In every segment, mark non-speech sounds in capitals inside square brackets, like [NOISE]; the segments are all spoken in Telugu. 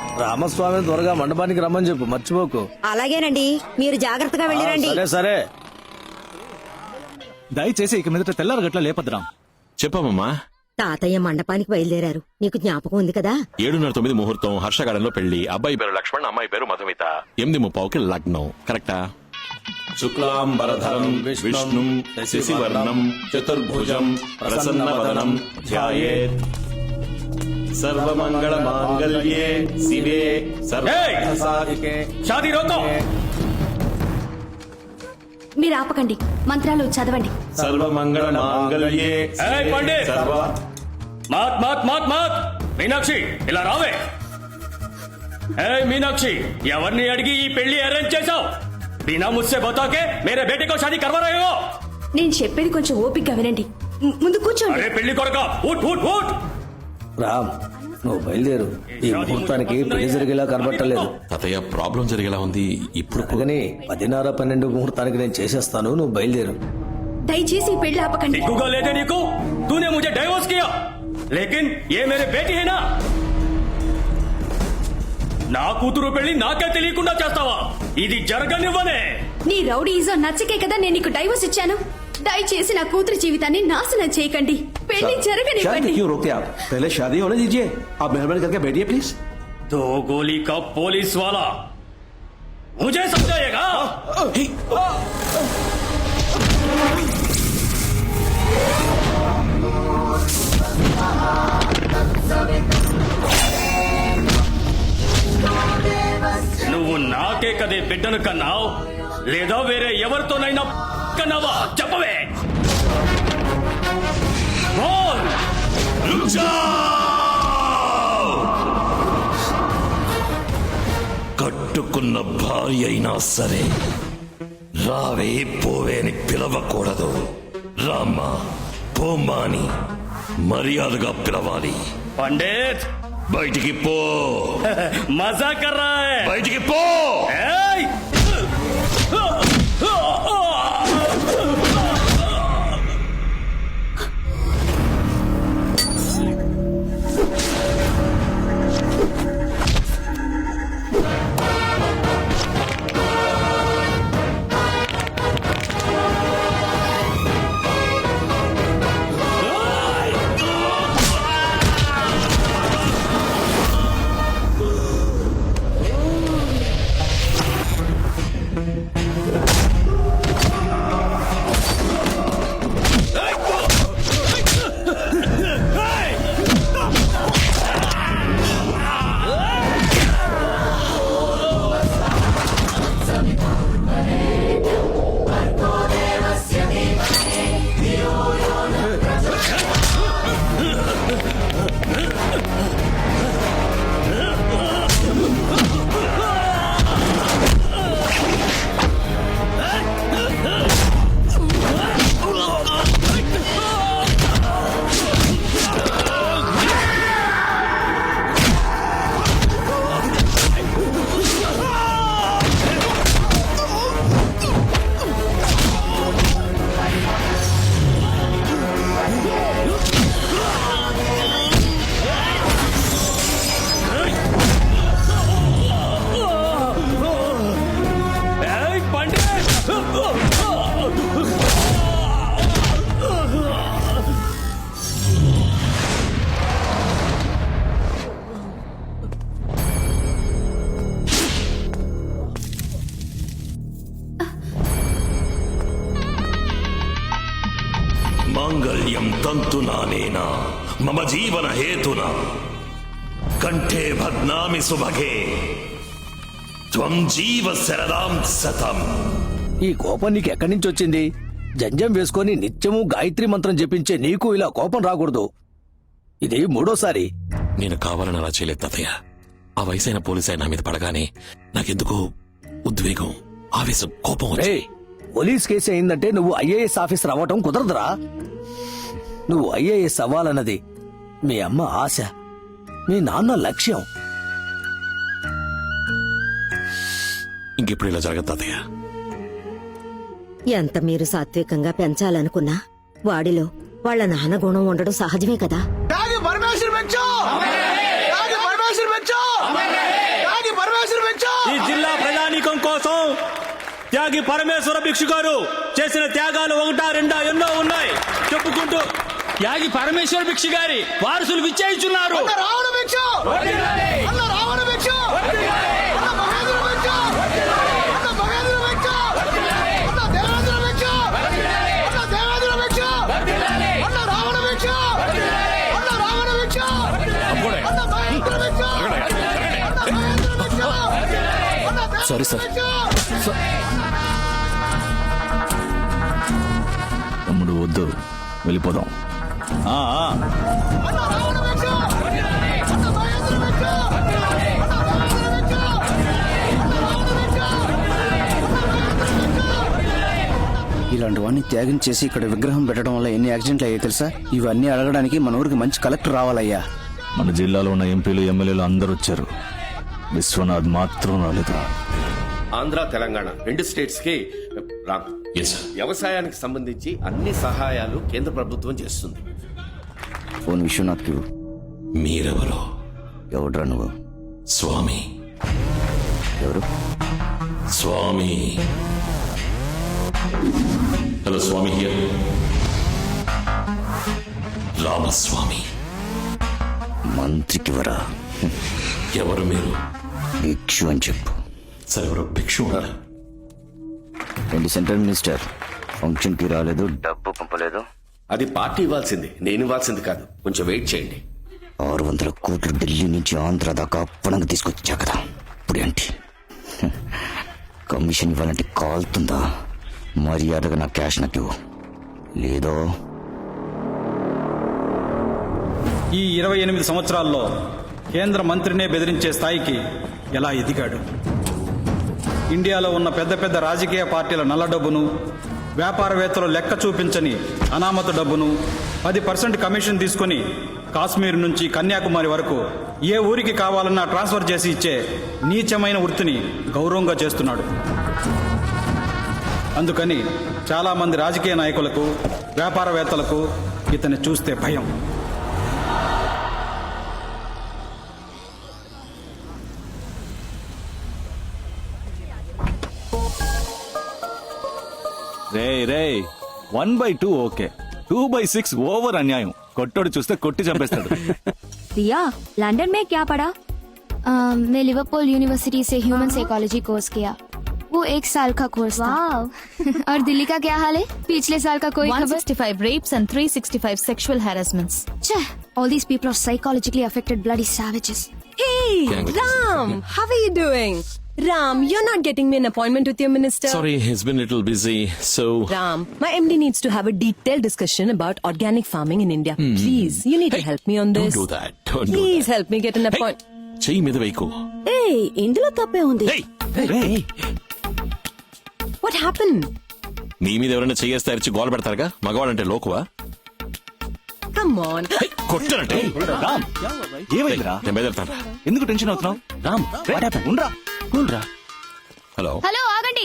రామస్వామి త్వరగా మండపానికి రమ్మని చెప్పు మర్చిపోకు. అలాగేనండి మీరు జాగ్రత్తగా వెళ్ళిరండి. సరే సరే. దయచేసి ఇక మీదట తెల్లారు గట్ల లేపద్రాం చెప్పమ్మా. తాతయ్య మండపానికి బయలుదేరారు. నీకు జ్ఞాపకం ఉంది కదా? ఏడున్నర తొమ్మిది ముహూర్తం హర్షగాడంలో పెళ్ళి అబ్బాయి పేరు లక్ష్మణ్ అమ్మాయి పేరు మధుమిత. ఎనిమిది ముప్పావుకి లగ్నం కరెక్టా? శుక్లాం వరధరం విష్ణుం శశివర్ణం చతుర్భుజం ప్రసన్నవదనం ధ్యాయేత్. సర్వమంగళ మాంగళ్యే శివే సర్వసాధికే షాదీ రోకో! మీరు ఆపకండి మంత్రాలు చదవండి. సర్వమంగళ మాంగళ్యే పండి! సర్వ. మాత్ మాత్ మాత్ మాత్! మీనాక్షి ఇలా రావే! ఏ మీనాక్షి ఎవరిని అడిగి ఈ పెళ్ళి అరేంజ్ చేశావు? బినా ముస్సే బతాకే మేరే బేటకో షాదీ కర్వరాయో నేను చెప్పేది కొంచెం ఓపికగా వినండి. ముందు కూర్చోండి. పెళ్ళి కొరక ఊట్ ఊట్ ఊట్! రామ్ నువ్వు బయలుదేరు ఈ ముహూర్తానికి పెళ్లి జరిగేలా కనబట్టలేదు తాతయ్య ప్రాబ్లం జరిగేలా ఉంది ఇప్పుడు అందుకని పదిన్నర పన్నెండు ముహూర్తానికి నేను చేసేస్తాను నువ్వు బయలుదేరు దయచేసి ఈ పెళ్లి ఆపకండి दिखूगा लेते निकू तूने मुझे डाइवोर्स किया लेकिन ये मेरे बेटी है ना నా కూతురు పెళ్లి నాకే తెలియకుండా చేస్తావా ఇది జరగనివ్వనే నీ రౌడీజం నచ్చకే కదా నేను నీకు డైవర్స్ ఇచ్చాను దయచేసి నా కూతురు జీవితాన్ని నాశనం చేయకండి పెళ్లి शादी జరగనివ్వండి क्यों रोकते आप पहले शादी होने दीजिए आप मेहरबानी करके बैठिए प्लीज दो गोली का पुलिस वाला मुझे समझाएगा నువ్వు నాకే కదే బిడ్డను కన్నావు లేదా వేరే ఎవరితోనైనా కన్నావా చెప్పవే! కట్టుకున్న భార్య అయినా సరే రావే పోవే అని పిలవకూడదు. రామ్మా పోమ్మా అని మర్యాదగా పిలవాలి. పండిత్! బయటికి పో! [LAUGHS] మజా కర్ రా హై. బయటికి పో! Huh! [LAUGHS] మాంగళ్యం తంతునానేన మమ జీవన హేతున? కంఠే భగ్నామి సుభగే. త్వం జీవ శరదాం సతం. ఈ కోపం నీకు ఎక్కడి నుంచి వచ్చింది? జంజం వేసుకొని నిత్యము గాయత్రి మంత్రం జపించే నీకు ఇలా కోపం రాకూడదు. ఇది మూడోసారి. నేను కావాలని అలా చేయలేదు తాతయ్య. ఆ వయసైన పోలీస్ అయిన మీద పడగానే నాకెందుకో ఉద్వేగం ఆవేశం కోపం రే పోలీస్ కేసు అయిందంటే నువ్వు ఐఏఎస్ ఆఫీసర్ అవ్వటం కుదరదురా. నువ్వు అయ్యే సవాలన్నది మీ అమ్మ ఆశ మీ నాన్న లక్ష్యం. ఇంకెప్పుడు ఇలా జరగదు ఎంత మీరు సాత్వికంగా పెంచాలనుకున్నా వాడిలో వాళ్ళ నాన్న గుణం ఉండడం సహజమే కదా. ఈ జిల్లా ప్రజానీకం కోసం త్యాగి పరమేశ్వర భిక్షు గారు చేసిన త్యాగాలు ఒకటా రెండా ఎన్నో ఉన్నాయి. చెప్పుకుంటూ త్యాగి పరమేశ్వర భిక్షు గారి వారసులు విచ్చేయించున్నారు సారీ సార్ తమ్ముడు వద్దు వెళ్ళిపోదాం. ఇలాంటి వాడిని త్యాగం చేసి ఇక్కడ విగ్రహం పెట్టడం వల్ల ఎన్ని యాక్సిడెంట్లు అయ్యాయి తెలుసా? ఇవన్నీ అడగడానికి మన ఊరికి మంచి కలెక్టర్ రావాలయ్యా. మన జిల్లాలో ఉన్న ఎంపీలు ఎమ్మెల్యేలు అందరూ వచ్చారు. విశ్వనాథ్ మాత్రం రాలేదు. ఆంధ్ర తెలంగాణ రెండు స్టేట్స్కి వ్యవసాయానికి సంబంధించి అన్ని సహాయాలు కేంద్ర ప్రభుత్వం చేస్తుంది. ఫోన్ విశ్వనాథ్కి ఇవ్వు. మీరెవరో? ఎవడ్రా నువ్వు? స్వామి. ఎవరు? స్వామి. Hello Swami here. రామస్వామి. మంత్రికి వరా ఎవరు మీరు? భిక్షు అని చెప్పు. సార్ ఎవరో భిక్షు ఉన్నారు ఏంటి సెంట్రల్ మినిస్టర్? ఫంక్షన్కి రాలేదు డబ్బు పంపలేదు. అది పార్టీ ఇవ్వాల్సింది నేను ఇవ్వాల్సింది కాదు. కొంచెం వెయిట్ చేయండి. ఆరు వందల కోట్లు ఢిల్లీ నుంచి ఆంధ్ర దాకా అప్పనంగా తీసుకొచ్చా కదా ఇప్పుడు ఏంటి. కమిషన్ ఇవ్వాలంటే కాలుతుందా? మర్యాదగా నా క్యాష్ నాకు ఇవ్వు. లేదో? ఈ ఇరవై ఎనిమిది సంవత్సరాల్లో కేంద్ర మంత్రినే బెదిరించే స్థాయికి ఎలా ఎదిగాడు? ఇండియాలో ఉన్న పెద్ద పెద్ద రాజకీయ పార్టీల నల్ల డబ్బును వ్యాపారవేత్తలు లెక్క చూపించని అనామత డబ్బును పది పర్సెంట్ కమిషన్ తీసుకుని కాశ్మీర్ నుంచి కన్యాకుమారి వరకు ఏ ఊరికి కావాలన్నా ట్రాన్స్ఫర్ చేసి ఇచ్చే నీచమైన వృత్తిని గౌరవంగా చేస్తున్నాడు. అందుకని చాలామంది రాజకీయ నాయకులకు వ్యాపారవేత్తలకు ఇతన్ని చూస్తే భయం. రే రే one by two okay two by six over అన్యాయం కొట్టోడు చూస్తే కొట్టి చంపేస్తాడు दिया लंदन में क्या पढ़ा मैं लिवरपूल यूनिवर्सिटी से ह्यूमन साइकोलॉजी कोर्स किया वो एक साल का कोर्स था और दिल्ली का क्या हाल है पिछले साल का कोई खबर 165 rapes and 365 sexual harassments. Cheh, all these people are psychologically affected bloody savages. Hey, Ram, how are you doing? Ram, you're not getting me an appointment with your minister. Sorry he's been little busy so Ram, my MD needs to have a detailed discussion about organic farming in India. Please, you need to help me on this. Do that don't do Please help me get an appointment. చెయ్యి మీద వైకు ఏయ్ ఇందులో తప్పే ఉంది Hey! What happened? నీ మీద ఎవరైనా చెయ్యేస్తే అరిచి గోల పెడతారుగా మగవాడంటే లోకువా Come on. Hey, కొట్టానంటే రామ్ ఏమైందిరా నేను బెదర్తాను ఎందుకు టెన్షన్ అవుతున్నావు రామ్ ఉండరా కూల్రా. హలో. హలో ఆగండి.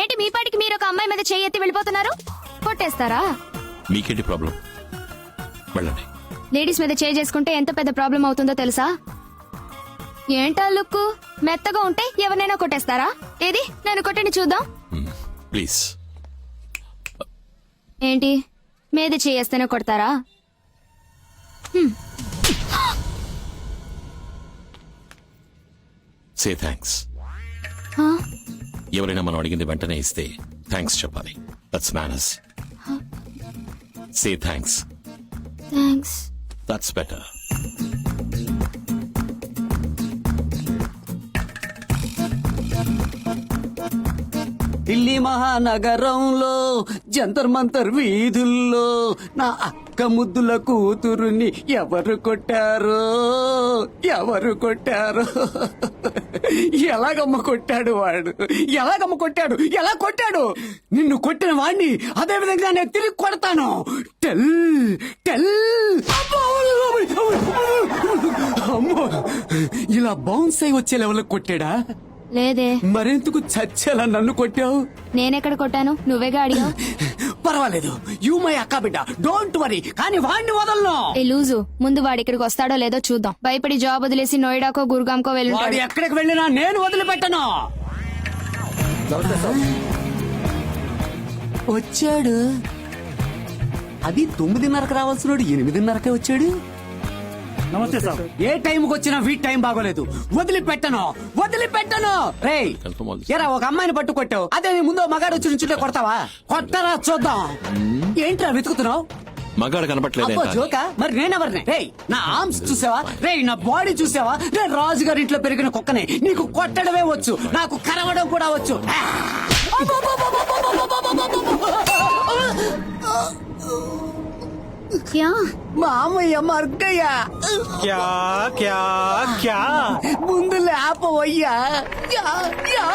ఏంటి మీ పాటికి మీరు ఒక అమ్మాయి మీద చెయ్యి ఎత్తి వెళ్ళిపోతున్నారు? కొట్టేస్తారా? మీకేంటి ప్రాబ్లం? వెళ్ళండి. లేడీస్ మీద చేయి చేసుకుంటే ఎంత పెద్ద ప్రాబ్లం అవుతుందో తెలుసా? ఏంటా లుక్ మెత్తగా ఉంటే ఎవరినైనా కొట్టేస్తారా? ఏది? నన్ను కొట్టండి చూద్దాం. ప్లీజ్. ఏంటి? మీద చేయేస్తేనే కొడతారా? సే థ్యాంక్స్ ఎవరైనా మనం అడిగింది వెంటనే ఇస్తే థ్యాంక్స్ చెప్పాలి. That's manners say thanks thanks that's better Delhi మహానగరంలో జంతర్ మంతర్ వీధుల్లో నా అక్క ముద్దుల కూతురుని ఎవరు కొట్టారో? ఎవరు కొట్టారు ఎలాగమ్మ కొట్టాడు వాడు ఎలాగమ్మ కొట్టాడు ఎలా కొట్టాడు నిన్ను కొట్టిన వాడిని అదే విధంగా నేను తిరిగి కొడతాను టెల్ టెల్ అమ్మో ఇలా బౌన్స్ అయి వచ్చే లెవెల్ కొట్టాడా లేదే. మరెందుకు చచ్చేలా నన్ను కొట్టావు? నేనెక్కడ కొట్టాను? నువ్వేగా అడిగావు? పర్వాలేదు. యూ మై అక్క బిడ్డ. డోంట్ వరీ కానీ వాడిని వదలను. ఏ లూజు. ముందు వాడు ఇక్కడికి వస్తాడో లేదో చూద్దాం. భయపడి జాబ్ వదిలేసి నోయిడాకో గురుగాంకో వాడు వెళ్ళుంటాడు ఎక్కడికి వెళ్ళినా నేను వదిలిపెట్టను. వచ్చాడు. అది తొమ్మిదిన్నరకు రావాల్సినోడు ఎనిమిదిన్నరకే వచ్చాడు. నమస్తే సార్ ఏ టైంకి వచ్చినా వీట్ టైం బాగోలేదు వదిలిపెట్టను వదిలిపెట్టను రేయ్ ఎరా ఒక అమ్మాయిని పట్టు కొట్టావు అదే నీ ముందు మగాడు వచ్చి నుంచుంటే కొడతావా కొట్టరా చూద్దాం ఏంట్రా వెతుకుతున్నావు మగాడు జోకా మరి నేనెవరిని రేయ్ నా ఆర్మ్స్ చూసావా రేయ్ నా బాడీ చూసావా నేను రాజుగారి ఇంట్లో పెరిగిన కుక్కనే నీకు కొట్టడమే వచ్చు నాకు కరవడం కూడా వచ్చు क्या మామయ్య మర్గయ్య క్యా క్యా క్యా ముందు లేపవయ్యా యా, యా.